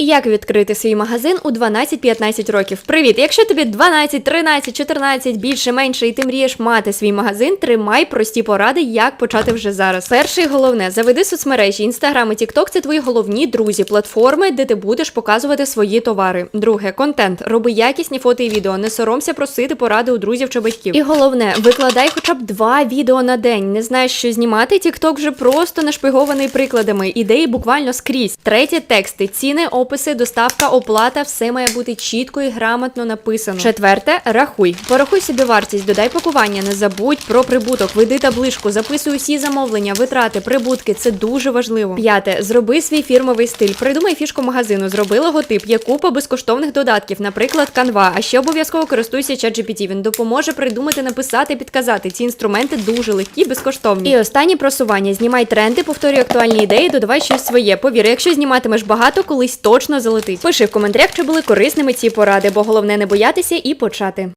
Як відкрити свій магазин у 12-15 років? Привіт! Якщо тобі 12, 13, 14, більше, менше, і ти мрієш мати свій магазин, тримай прості поради, як почати вже зараз. Перше і головне, заведи соцмережі, інстаграм і тікток це твої головні друзі, платформи, де ти будеш показувати свої товари. Друге, контент. Роби якісні фото і відео, не соромся просити поради у друзів чи батьків. І головне, викладай хоча б два відео на день. Не знаєш, що знімати? Тікток вже просто нашпигований прикладами. Ідеї буквально скрізь. Третє тексти, ціни, описи, доставка, оплата, все має бути чітко і грамотно написано. Четверте, рахуй. Порахуй собі вартість, додай пакування, не забудь про прибуток, веди табличку, записуй усі замовлення, витрати, прибутки. Це дуже важливо. П'яте, зроби свій фірмовий стиль. Придумай фішку магазину, зроби логотип, є купа безкоштовних додатків, наприклад, Canva. А ще обов'язково користуйся ChatGPT. Він допоможе придумати, написати, підказати. Ці інструменти дуже легкі, безкоштовні. І останнє просування. Знімай тренди, повторюй актуальні ідеї, додавай щось своє. Повір, якщо зніматимеш багато, колись точно залетить. Пиши в коментарях, чи були корисними ці поради, бо головне не боятися і почати.